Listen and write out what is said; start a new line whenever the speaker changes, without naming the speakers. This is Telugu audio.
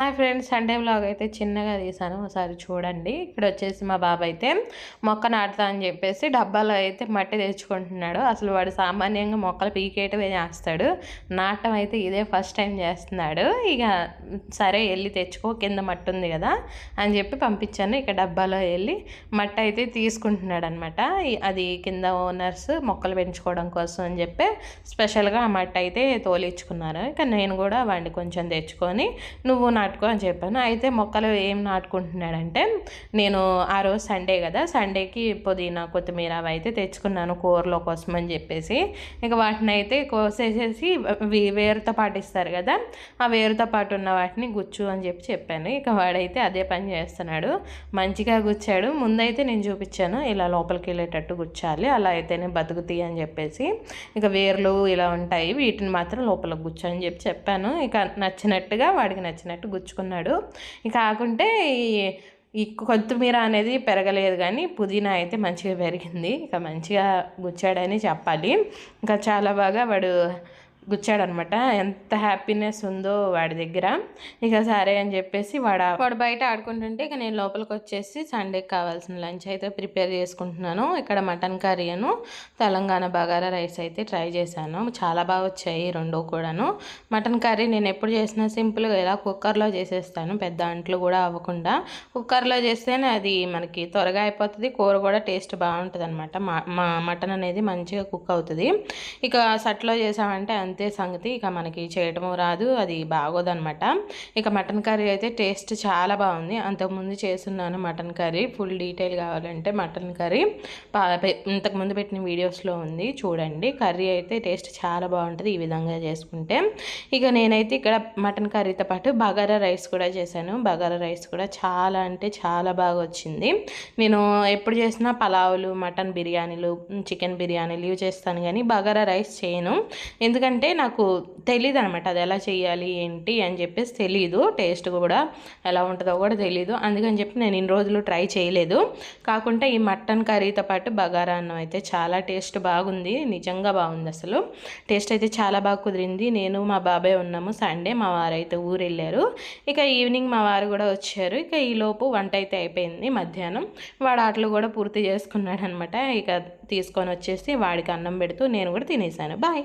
హాయ్ ఫ్రెండ్స్ సండే వ్లాగ్ అయితే చిన్నగా తీసాను. ఒకసారి చూడండి. ఇక్కడ వచ్చేసి మా బాబు అయితే మొక్క నాటుతా అని చెప్పేసి డబ్బాలో అయితే మట్టి తెచ్చుకుంటున్నాడు. అసలు వాడు సామాన్యంగా మొక్కలు పీకేయటమే చేస్తాడు. నాటం అయితే ఇదే ఫస్ట్ టైం చేస్తున్నాడు. ఇక సరే వెళ్ళి తెచ్చుకో కింద మట్టి ఉంది కదా అని చెప్పి పంపించాను. ఇక డబ్బాలో వెళ్ళి మట్టి అయితే తీసుకుంటున్నాడు అనమాట అది కింద ఓనర్స్ మొక్కలు పెంచుకోవడం కోసం అని చెప్పి స్పెషల్గా ఆ మట్టి అయితే తోలించుకున్నారు ఇక నేను కూడా వాడిని కొంచెం తెచ్చుకొని నువ్వు నాటుకో అని చెప్పాను. అయితే మొక్కలు ఏం నాటుకుంటున్నాడంటే నేను ఆ రోజు సండే కదా సండేకి పుదీనా కొత్తిమీర అవి అయితే తెచ్చుకున్నాను కూరలో కోసం అని చెప్పేసి. ఇక వాటిని అయితే కోసేసేసి వేరుతో పాటు ఇస్తారు కదా ఆ వేరుతో పాటు ఉన్న వాటిని గుచ్చు అని చెప్పి చెప్పాను. ఇక వాడైతే అదే పని చేస్తున్నాడు. మంచిగా గుచ్చాడు. ముందైతే నేను చూపించాను ఇలా లోపలికి వెళ్ళేటట్టు గుచ్చాలి అలా అయితేనే బతుకుతాయి అని చెప్పేసి. ఇక వేర్లు ఇలా ఉంటాయి వీటిని మాత్రం లోపలికి గుచ్చు అని చెప్పి చెప్పాను. ఇక నచ్చినట్టుగా వాడికి నచ్చినట్టు గుచ్చుకున్నాడు. ఇక కాకుంటే ఈ కొత్తిమీర అనేది పెరగలేదు కానీ పుదీనా అయితే మంచిగా పెరిగింది. ఇక మంచిగా గుచ్చాడని చెప్పాలి. ఇంకా చాలా బాగా వాడు గుచ్చాడనమాట. ఎంత హ్యాపీనెస్ ఉందో వాడి దగ్గర. ఇక సరే అని చెప్పేసి వాడు వాడు బయట ఆడుకుంటుంటే ఇక నేను లోపలికి వచ్చేసి సండేకి కావాల్సిన లంచ్ అయితే ప్రిపేర్ చేసుకుంటున్నాను. ఇక్కడ మటన్ కర్రీ అను తెలంగాణ బగారా రైస్ అయితే ట్రై చేశాను. చాలా బాగా వచ్చాయి రెండు కూడాను. మటన్ కర్రీ నేను ఎప్పుడు చేసినా సింపుల్గా ఇలా కుక్కర్లో చేసేస్తాను. పెద్ద అంట్లు కూడా అవ్వకుండా. కుక్కర్లో చేస్తేనే అది మనకి త్వరగా అయిపోతుంది కూర కూడా టేస్ట్ బాగుంటుంది అనమాట మా మటన్ అనేది మంచిగా కుక్ అవుతుంది. ఇక సట్లో చేసామంటే అంతే సంగతి. ఇక మనకి చేయటము రాదు అది బాగోదనమాట ఇక మటన్ కర్రీ అయితే టేస్ట్ చాలా బాగుంది. అంతకుముందు చేస్తున్నాను మటన్ కర్రీ. ఫుల్ డీటెయిల్ కావాలంటే మటన్ కర్రీ. ఇంతకుముందు పెట్టిన వీడియోస్లో ఉంది. చూడండి. కర్రీ అయితే టేస్ట్ చాలా బాగుంటుంది ఈ విధంగా చేసుకుంటే. ఇక నేనైతే ఇక్కడ మటన్ కర్రీతో పాటు బగారా రైస్ కూడా చేశాను. బగారా రైస్ కూడా చాలా అంటే చాలా బాగా వచ్చింది. నేను ఎప్పుడు చేసినా పలావులు మటన్ బిర్యానీలు చికెన్ బిర్యానీలు ఇవి చేస్తాను కానీ బగారా రైస్ చేయను. ఎందుకంటే అంటే నాకు తెలియదు అనమాట అది ఎలా చేయాలి ఏంటి అని చెప్పేసి తెలియదు టేస్ట్ కూడా ఎలా ఉంటుందో కూడా తెలియదు అందుకని చెప్పి నేను ఇన్ని రోజులు ట్రై చేయలేదు. కాకుంటే ఈ మటన్ కర్రీతో పాటు బగారా అన్నం అయితే చాలా టేస్ట్ బాగుంది. నిజంగా బాగుంది అసలు. టేస్ట్ అయితే చాలా బాగా కుదిరింది. నేను మా బాబాయ్ ఉన్నాము సండే మా వారు అయితే ఊరు వెళ్ళారు ఇక ఈవినింగ్ మా వారు కూడా వచ్చారు. ఇక ఈలోపు వంట అయితే అయిపోయింది మధ్యాహ్నం. వాడు ఆటలు కూడా పూర్తి చేసుకున్నాడు అనమాట ఇక తీసుకొని వచ్చేసి వాడికి అన్నం పెడుతూ నేను కూడా తినేసాను. బాయ్.